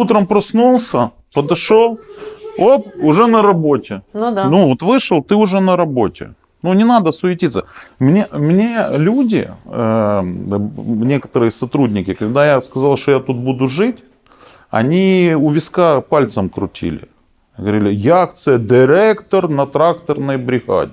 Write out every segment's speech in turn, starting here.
Утром проснулся, подошел, оп, уже на работе. Ну да. Ну вот вышел, ты уже на работе. Ну не надо суетиться. Мне, мне люди, э, некоторые сотрудники, когда я сказал, что я тут буду жить, они у виска пальцем крутили. Говорили, як це директор на тракторной бригаде.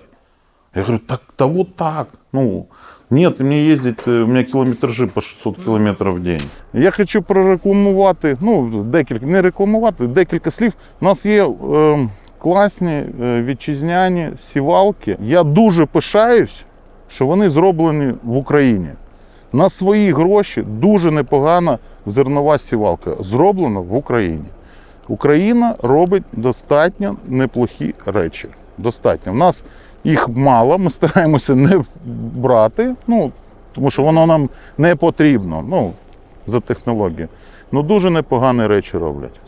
Я говорю, так, да вот так. Ну, нет, мне ездить, э, у меня кілометражі по 600 кілометрів в день. Я хочу прорекламувати, ну, декілька, не рекламувати, декілька слів. У нас є е, класні е, вітчизняні сівалки. Я дуже пишаюсь, що вони зроблені в Україні. На свої гроші дуже непогана зернова сівалка, зроблена в Україні. Україна робить достатньо неплохі речі. Достатньо. У нас їх мало, ми стараємося не брати, ну, тому що воно нам не потрібно ну, за технологію. Ну дуже непогані речі роблять.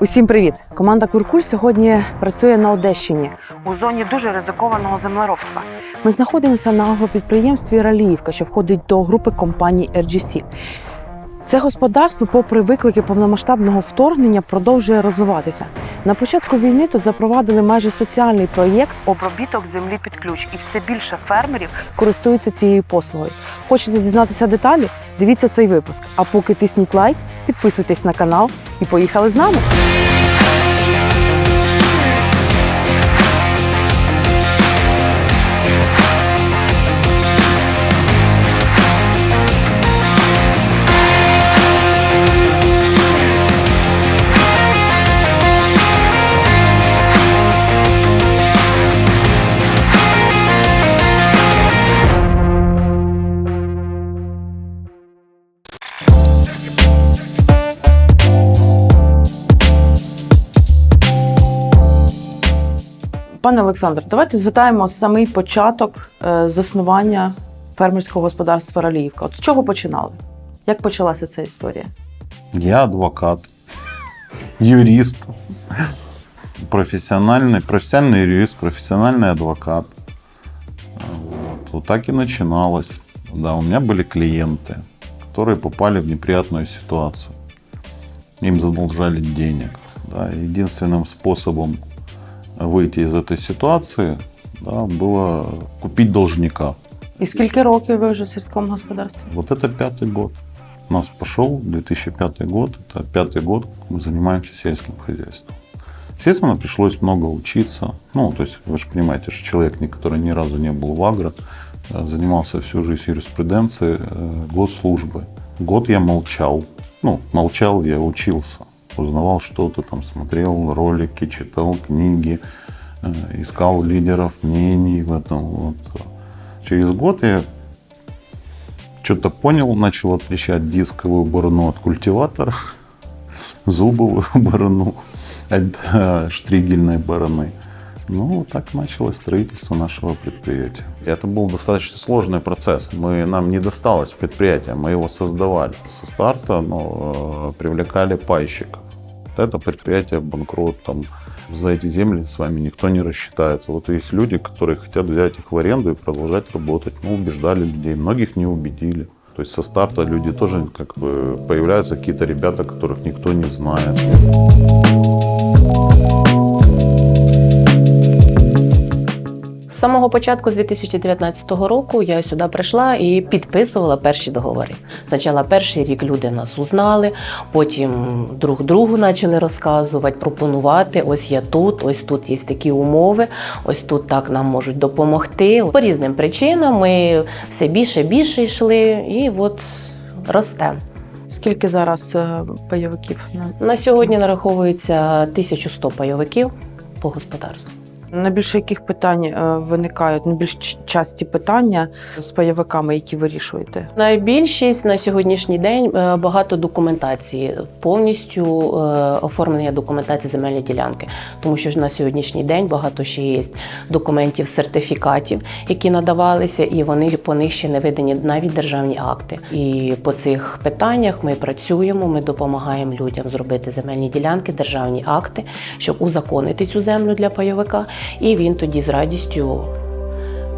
Усім привіт! Команда Куркуль сьогодні працює на Одещині у зоні дуже ризикованого землеробства. Ми знаходимося на агропідприємстві Раліївка, що входить до групи компаній RGC. Це господарство, попри виклики повномасштабного вторгнення, продовжує розвиватися. На початку війни тут запровадили майже соціальний проєкт обробіток землі під ключ, і все більше фермерів користуються цією послугою. Хочете дізнатися деталі? Дивіться цей випуск. А поки тисніть лайк, підписуйтесь на канал і поїхали з нами. Пане Олександр, давайте згадаємо самий початок е, заснування фермерського господарства Раліївка. От з чого починали? Як почалася ця історія? Я адвокат, юрист, профессиональный, профессиональный юрист, профессиональный адвокат. Вот, вот так и начиналось. Да, у меня были клиенты, которые попали в неприятную ситуацию. Им задолжали денег. Да, единственным способом выйти из этой ситуации да, было купить должника. І скільки років ви вже в сільському господарстві? Вот это пятый год. У нас пошел 2005 год. Это пятый год мы занимаемся сельским хозяйством. Естественно, пришлось много учиться. Ну, то есть вы же понимаете, что человек, ни- который ни разу не был в агро, э, занимался всю жизнь юриспруденцией, э, госслужбой. Год я молчал. Ну, молчал, я учился. Узнавал что-то там, смотрел ролики, читал книги, э, искал лидеров мнений в этом. Вот. Через год я что-то понял, начал отличать дисковую барану от культиватора, зубовую барану от э, штригельной бараны. Ну, так началось строительство нашего предприятия. Это был достаточно сложный процесс. Мы, нам не досталось предприятие, мы его создавали. Со старта ну, привлекали пайщиков. Вот Это предприятие банкрот, там, за эти земли с вами никто не рассчитается. Вот есть люди, которые хотят взять их в аренду и продолжать работать. Мы убеждали людей, многих не убедили. То есть со старта люди тоже как бы появляются какие-то ребята, которых никто не знает. З самого початку з 2019 року я сюди прийшла і підписувала перші договори. Спочатку перший рік люди нас узнали, потім друг другу почали розказувати, пропонувати. Ось я тут, ось тут є такі умови, ось тут так нам можуть допомогти. По різним причинам ми все більше більше йшли, і от ростемо. Скільки зараз е, пайовиків? На сьогодні нараховується 1100 пайовиків по господарству. Найбільше яких питань е, виникають? Найбільш часті питання з пайовиками, які вирішуєте? Найбільшість на сьогоднішній день е, багато документації, повністю е, оформлення документації земельної ділянки, тому що на сьогоднішній день багато ще є документів, сертифікатів, які надавалися, і вони по них ще не видані навіть державні акти. І по цих питаннях ми працюємо, ми допомагаємо людям зробити земельні ділянки, державні акти, щоб узаконити цю землю для пайовика. І він тоді з радістю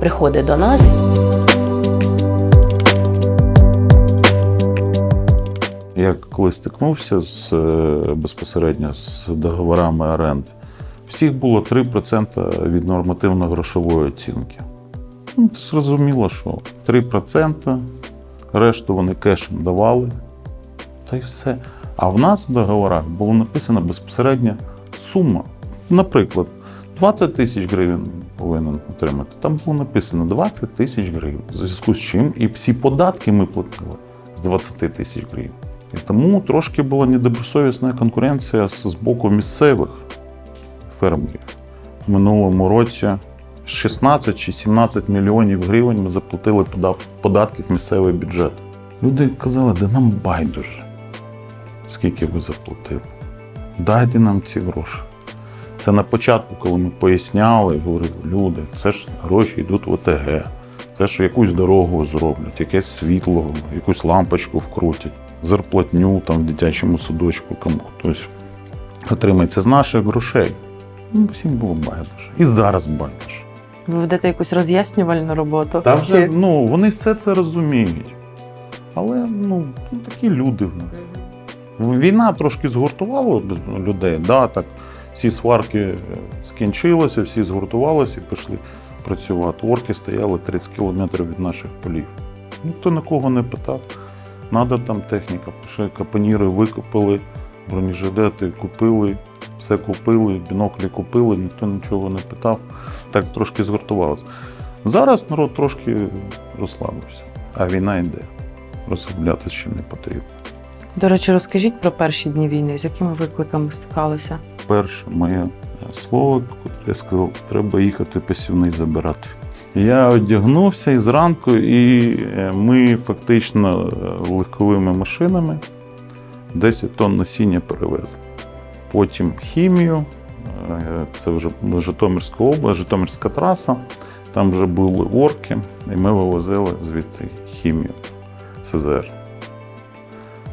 приходить до нас. Я коли стикнувся з, е, безпосередньо з договорами оренди, всіх було 3% від нормативно-грошової оцінки. Ну, зрозуміло, що 3%, решту вони кешем давали, та й все. А в нас в договорах було написано безпосередньо сума. Наприклад, 20 тисяч гривень повинен отримати. Там було написано 20 тисяч гривень. В зв'язку з чим і всі податки ми платили з 20 тисяч гривень. І тому трошки була недобросовісна конкуренція з боку місцевих фермерів. В минулому році 16 чи 17 мільйонів гривень ми заплатили податків місцевий бюджет. Люди казали, да нам байдуже, скільки ви заплатили. Дайте нам ці гроші. Це на початку, коли ми поясняли, говорили, люди, це ж гроші йдуть в ОТГ, це ж якусь дорогу зроблять, якесь світло, якусь лампочку вкрутять, зарплатню там в дитячому садочку кому хтось отримає. Це з наших грошей. Ну, всім було байдуже. І зараз байдуже. Ви ведете якусь роз'яснювальну роботу? Та вже ну, вони все це розуміють. Але ну, ну, такі люди в нас. Війна трошки згуртувала людей, да, так, всі сварки е, скінчилися, всі згуртувалися і пішли працювати. Орки стояли 30 кілометрів від наших полів. Ніхто нікого не питав. Надо там техніка. Пішли капоніри викопали, бронежилети купили, все купили, біноклі купили, ніхто нічого не питав. Так трошки згуртувалося. Зараз народ трошки розслабився, а війна йде. Розслаблятися ще не потрібно. До речі, розкажіть про перші дні війни, з якими викликами стикалися? Перше моє слово, я сказав, треба їхати посівний забирати. Я одягнувся і зранку, і е, ми фактично е, легковими машинами 10 тонн насіння перевезли. Потім хімію, е, це вже Житомирська область, Житомирська траса. Там вже були орки, і ми вивозили звідти хімію ЦЗР.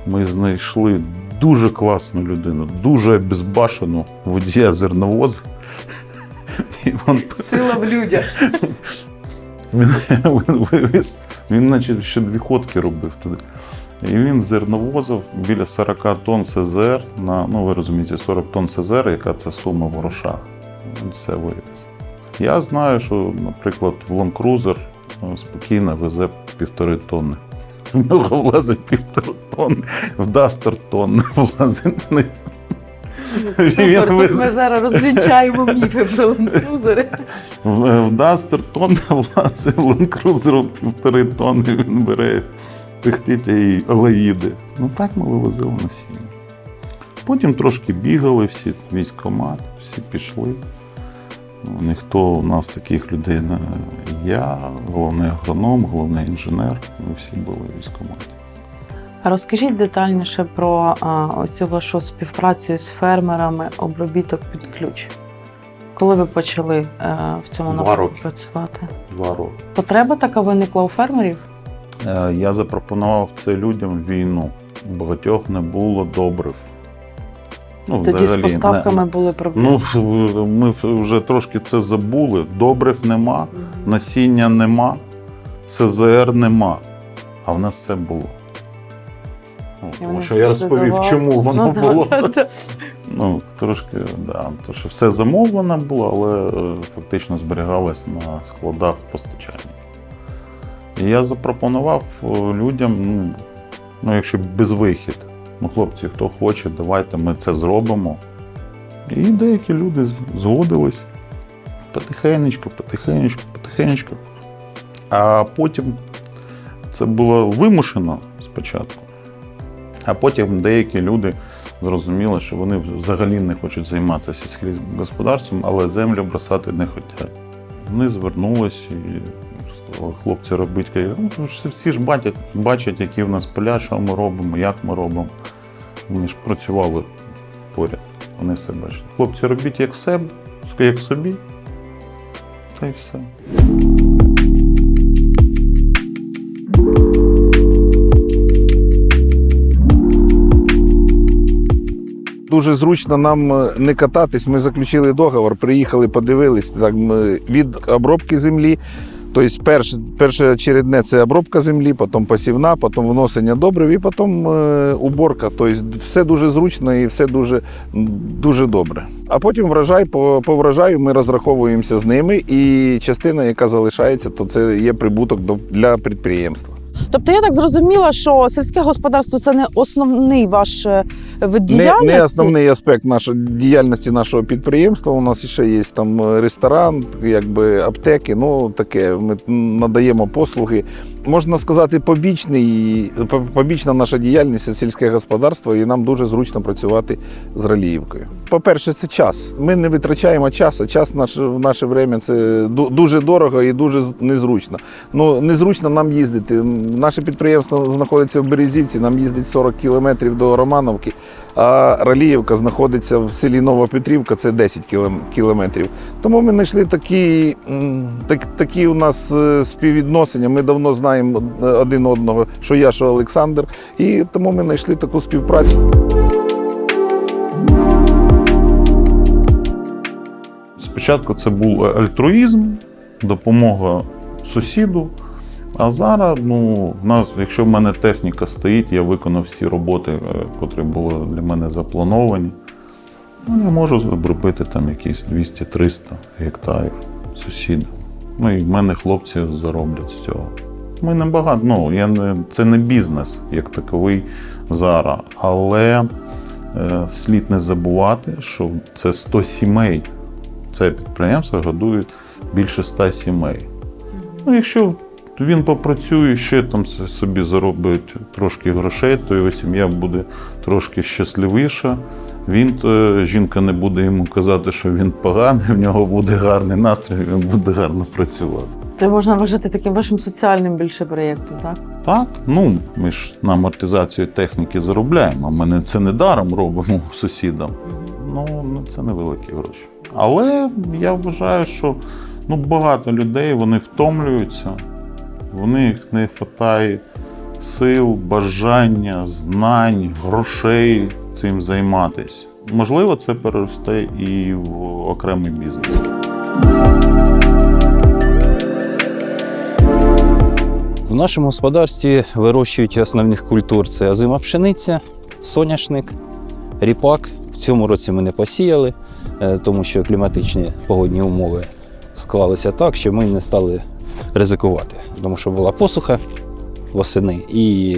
Ми знайшли дуже класну людину, дуже безбашену водія зерновоза. Сила в людях. він, вивіз, він наче ще дві ходки робив туди. І він зерновозив біля 40 тонн СЗР на, ну ви розумієте, 40 тонн СЗР, яка це сума в грошах. Він все вивіз. Я знаю, що, наприклад, в е, спокійно везе півтори тонни. В нього влазить півтори тонни, в Дастер тонни влазить. Супер, тут вез- ми зараз розвінчаємо міфи про ландкрузери. В, в Дастер тонна влазить, в півтори тонни він бере, пихтить і олеїди. Ну так ми вивозили насіння. Потім трошки бігали всі, військкомат, всі пішли. Ніхто у нас таких людей не я, головний агроном, головний інженер. Ми всі були в військкоматі. А Розкажіть детальніше про оцю вашу співпрацю з фермерами, обробіток під ключ. Коли ви почали е, в цьому напрямку працювати? Два роки. Потреба така виникла у фермерів? Е, Я запропонував це людям війну. У багатьох не було добрив. Ну, Тоді з взагалі, не- поставками були проблеми. Ну, ми вже трошки це забули. Добрив нема, Мгм. насіння нема, СЗР нема. А в нас все було. Ну, І тому що я розповів, вас. чому воно Ну, було. да, да. Ну, трошки, да. То, що все замовлено було, але е, фактично зберігалось на складах постачальників. І я запропонував е, людям, ну, ну, якщо безвихід, ну, хлопці, хто хоче, давайте ми це зробимо. І деякі люди згодились потихенечку, потихенечку, потихенечку. А потім це було вимушено спочатку. А потім деякі люди зрозуміли, що вони взагалі не хочуть займатися сільським господарством, але землю бросати не хочуть. Вони звернулись і хлопці, робіть. Я кажу, Ну, всі- ж бачать, бачать, які в нас поля, що ми робимо, як ми робимо. Вони ж працювали поряд. Вони все бачать. Хлопці, робіть як себе, як собі. Та й все. Дуже зручно нам е, не кататись. Ми заключили договор, приїхали, подивились. Так, від обробки землі Тобто, перше, перше чередне це обробка землі, потім посівна, потім вносення добрив і потім е, уборка. Тобто все дуже зручно і все дуже, дуже добре. А потім врожай, по, по врожаю ми розраховуємося з ними, і частина, яка залишається, то це є прибуток до, для підприємства. Тобто я так зрозуміла, що сільське господарство це не основний ваш вид діяльності? Не, не основний аспект нашої діяльності нашого підприємства. У нас ще є там ресторан, якби аптеки. Ну таке. Ми надаємо послуги. Можна сказати, побічний, побічна наша діяльність сільське господарство, і нам дуже зручно працювати з Раліївкою. По-перше, це час. Ми не витрачаємо час, час в наше, в наше время це дуже дорого і дуже незручно. Ну незручно нам їздити. Наше підприємство знаходиться в Березівці, нам їздить 40 кілометрів до Романовки. А Раліївка знаходиться в селі Новопетрівка, це 10 кілометрів. Тому ми знайшли такі, так, такі у нас е, співвідносини. Ми давно знаємо один одного, що я, що Олександр. І тому ми знайшли таку співпрацю. Спочатку це був альтруїзм, допомога сусіду. А зараз, ну, в нас, якщо в мене техніка стоїть, я виконав всі роботи, е, котрі були для мене заплановані. Ну, я можу зробити там якісь 200-300 гектарів сусіда. Ну і в мене хлопці зароблять з цього. Ми не ну, я це не бізнес як таковий зараз. Але е, слід не забувати, що це 100 сімей. Це підприємство годує більше 100 сімей. Ну, якщо він попрацює, ще там собі заробить трошки грошей, то його сім'я буде трошки щасливіша. Він, е, жінка не буде йому казати, що він поганий, в нього буде гарний настрій, він буде гарно працювати. Це можна вважати таким вашим соціальним більше проєктом, так? Так, ну ми ж на амортизацію техніки заробляємо. Ми не- це не даром робимо сусідам. Ну, ну, це невеликі гроші. Але я вважаю, що ну, багато людей вони втомлюються, в них не вистачає сил, бажання, знань, грошей цим займатися. Можливо, це переросте і в окремий бізнес. В нашому господарстві вирощують основних культур це озима пшениця, соняшник, ріпак. В цьому році ми не посіяли, е, тому що кліматичні погодні умови склалися так, що ми не стали ризикувати, тому що була посуха восени і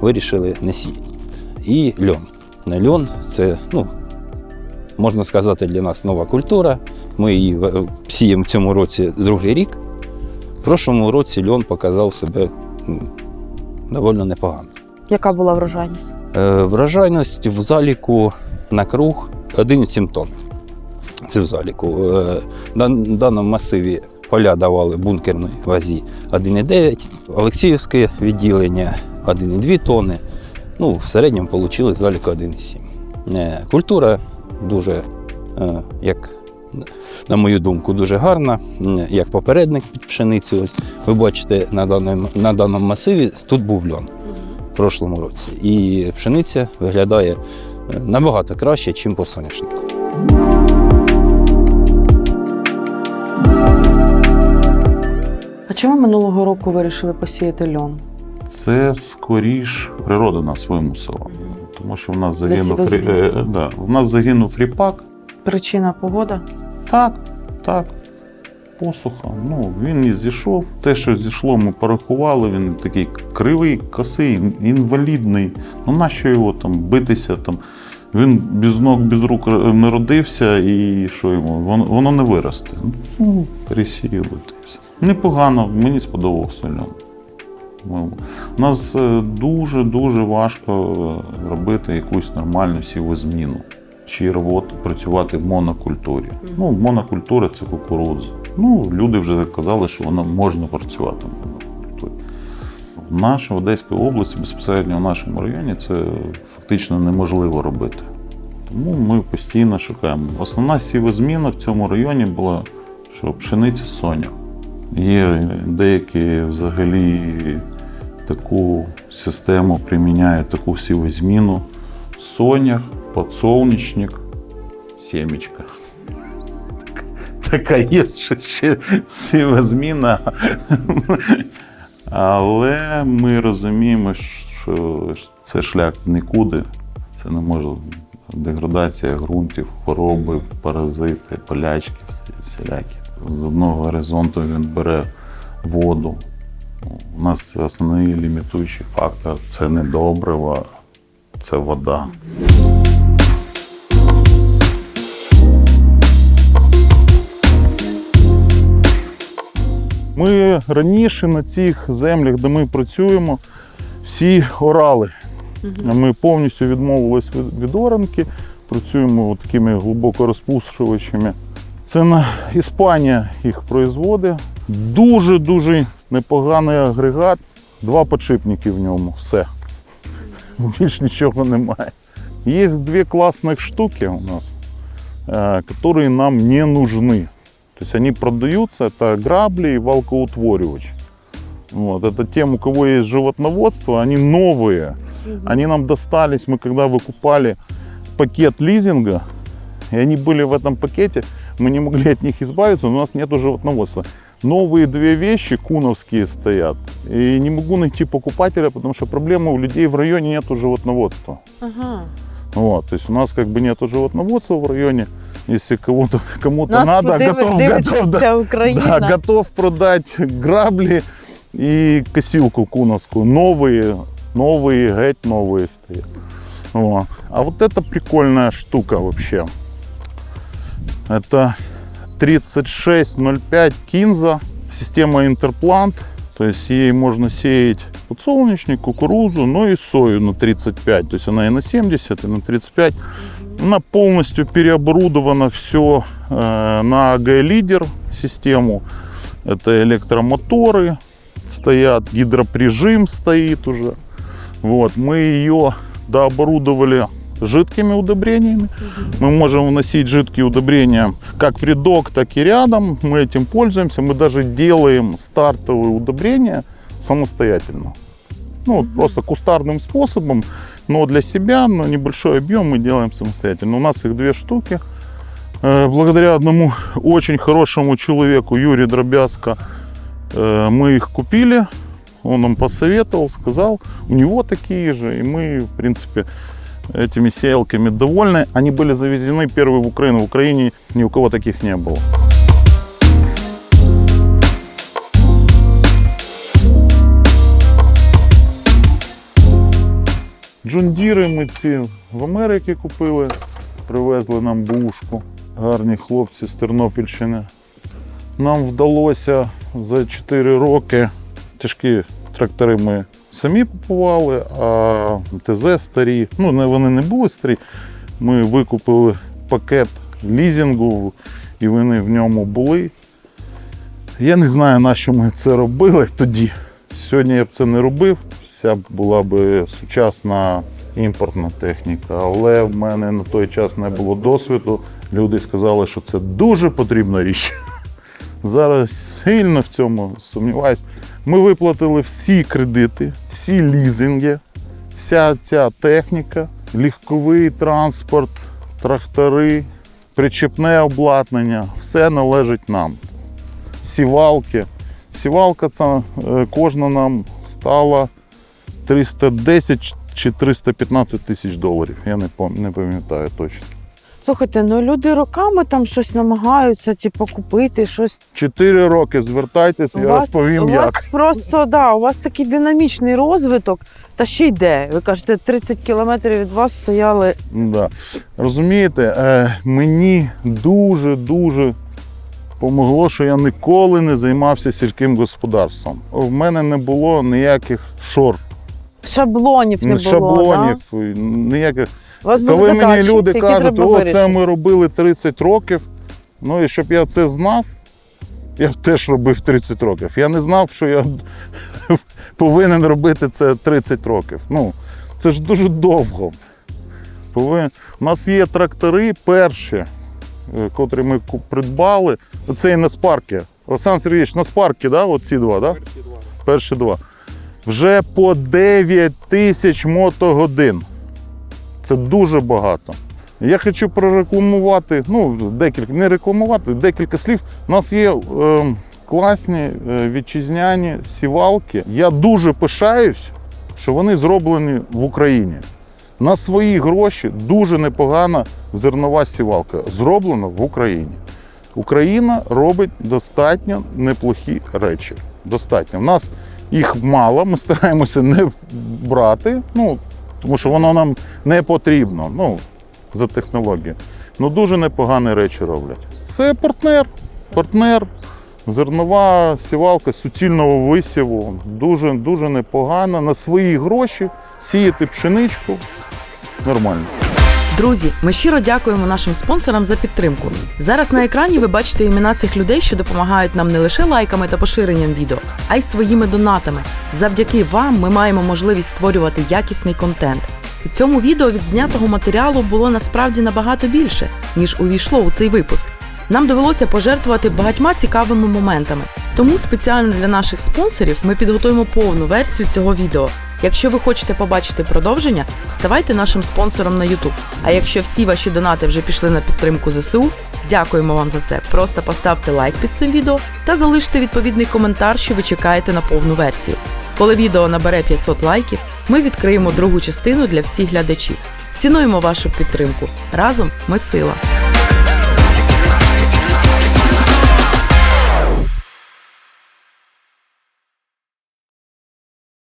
вирішили не сіяти. І льон. На льон це, ну, можна сказати, для нас нова культура. Ми її сіємо в цьому році другий рік. В прошлому році льон показав себе ну, доволі непогано. Яка була врожайність? Е, Врожайність в заліку на круг 1,7 тонн. Це в заліку. Е, на даному масиві поля давали бункерної вазі 1,9, Олексіївське відділення 1,2 тонни. Ну, в середньому вийшло заліку 1,7. Е, Культура дуже, е, як на мою думку, дуже гарна, як попередник під пшеницю. Ось ви бачите на даному, на даному масиві тут був льон в прошлому році. І пшениця виглядає е, набагато краще, ніж по соняшнику. А чому минулого року вирішили посіяти льон? Це скоріш природа нас вимусила. Тому що в нас загинув, рі- е, да, в нас загинув ріпак, Причина погода? Так, так. Посуха. Ну, він і зійшов. Те, що зійшло, ми порахували, він такий кривий, косий, інвалідний. Ну нащо його там битися? Там? Він без ног, без рук не родився, і що йому? Воно, воно не виросте. Ну, пересіяли. Непогано, мені сподобався льон. У нас дуже-дуже важко е, робити якусь нормальну сівозміну чи роботу, працювати в монокультурі. Ну, монокультура це кукурудза. Ну, люди вже казали, що воно можна працювати в монокультурі. В нашій Одеській області, безпосередньо в нашому районі, це фактично неможливо робити. Тому ми постійно шукаємо. Основна сівозміна в цьому районі була, що пшениця соня. Є деякі взагалі таку систему приміняють, таку сівозміну. Сонях, подсолнечник, семечка. така є, що ще сива зміна. Але ми розуміємо, що це шлях нікуди. Це не може деградація ґрунтів, хвороби, паразити, полячки, всілякі. З одного горизонту він бере воду. У нас основний лімітуючий фактор це не добрива, це вода. Ми раніше на цих землях, де ми працюємо, всі орали. Ми повністю відмовились від, від оранки, працюємо от такими глибоко розпушувачами. Це на Іспанія їх производить. Дуже-дуже непоганий агрегат. Два подшипники в ньому. Все. Більш нічого немає. Є дві класних штуки у нас, э, которые нам не нужны. То есть они продаются, это грабли и валкоутворивач. Вот, это тем, у кого есть животноводство, они новые. Они нам достались, мы когда выкупали пакет лизинга, и они были в этом пакете, мы не могли от них избавиться, но у нас нет животноводства. Новые две вещи куновские стоят, и не могу найти покупателя, потому что проблема у людей в районе нет животноводства. Ага. Вот, то есть у нас как бы нет животноводства в районе. Если кому-то Нас надо, готов, готов, да, да, готов продать грабли и косилку куновскую. Новые, новые, геть новые стоят. Вот. А вот это прикольная штука вообще. Это 3605 Кинза, система Интерплант. То есть ей можно сеять подсолнечник, кукурузу, но и сою на 35. То есть она и на 70, и на 35. Она полностью переоборудована все на AG-лидер систему. Это электромоторы стоят, гидроприжим стоит уже. Вот, мы ее дооборудовали жидкими удобрениями. Мы можем вносить жидкие удобрения как в рядок, так и рядом. Мы этим пользуемся. Мы даже делаем стартовые удобрения самостоятельно. Ну, вот просто кустарным способом, но для себя на небольшой объем мы делаем самостоятельно. У нас их две штуки. Э, Благодаря одному очень хорошему человеку, Юрию Дробязко, э, мы их купили. Он нам посоветовал, сказал, у него такие же. И мы, в принципе, этими сеялками довольны. Они были завезены первые в Украину. В Украине ни у кого таких не было. Джундіри ми ці в Америці купили, привезли нам бушку. Гарні хлопці з Тернопільщини. Нам вдалося за 4 роки тяжкі трактори ми самі купували, а ТЗ старі. Ну, вони не були старі. Ми викупили пакет лізінгу, і вони в ньому були. Я не знаю, на що ми це робили тоді. Сьогодні я б це не робив. Вся б була б сучасна імпортна техніка, але в мене на той час не було досвіду. Люди сказали, що це дуже потрібна річ. Зараз сильно в цьому сумніваюсь. Ми виплатили всі кредити, всі лізинги, вся ця техніка, легковий транспорт, трактори, причепне обладнання, все належить нам. Сівалки. Сівалка ця е, кожна нам стала 310 чи 315 тисяч доларів. Я не пам'ятаю точно. Слухайте, ну люди роками там щось намагаються, типу, купити щось. Чотири роки звертайтесь, я розповім у як. вас просто да, у вас такий динамічний розвиток, та ще йде. Ви кажете, 30 кілометрів від вас стояли. Да. Розумієте, е, мені дуже-дуже помогло, що я ніколи не займався сільським господарством. В мене не було ніяких шор, Шаблонів не було. шаблонів, і ніяких. У вас були Коли мені задачі, люди які кажуть, треба о, це вирішити. ми робили 30 років. Ну і щоб я це знав, я б теж робив 30 років. Я не знав, що я повинен робити це 30 років. Ну, це ж дуже довго. Повинен... У нас є трактори перші, е, котрі ми ку- придбали. Це на спарки. Олександр Сергійович, на спарки, да? Оці два, да? Перші два. Вже по 9 тисяч мотогодин. Це дуже багато. Я хочу прорекламувати, ну, декілька, не рекламувати, декілька слів. У нас є е, класні е, вітчизняні сівалки. Я дуже пишаюсь, що вони зроблені в Україні. На свої гроші дуже непогана зернова сівалка. Зроблена в Україні. Україна робить достатньо неплохі речі. Достатньо. У нас їх мало, ми стараємося не брати, ну, тому що воно нам не потрібно. Ну, за технологію. Ну дуже непогані речі роблять. Це партнер, партнер, зернова сівалка суцільного висіву. Дуже дуже непогана. На свої гроші сіяти пшеничку нормально. Друзі, ми щиро дякуємо нашим спонсорам за підтримку. Зараз на екрані ви бачите імена цих людей, що допомагають нам не лише лайками та поширенням відео, а й своїми донатами. Завдяки вам ми маємо можливість створювати якісний контент. У цьому відео від знятого матеріалу було насправді набагато більше, ніж увійшло у цей випуск. Нам довелося пожертвувати багатьма цікавими моментами. Тому спеціально для наших спонсорів ми підготуємо повну версію цього відео. Якщо ви хочете побачити продовження, ставайте нашим спонсором на YouTube. А якщо всі ваші донати вже пішли на підтримку ЗСУ, дякуємо вам за це. Просто поставте лайк під цим відео та залиште відповідний коментар, що ви чекаєте на повну версію. Коли відео набере 500 лайків, ми відкриємо другу частину для всіх глядачів. Цінуємо вашу підтримку. Разом ми сила.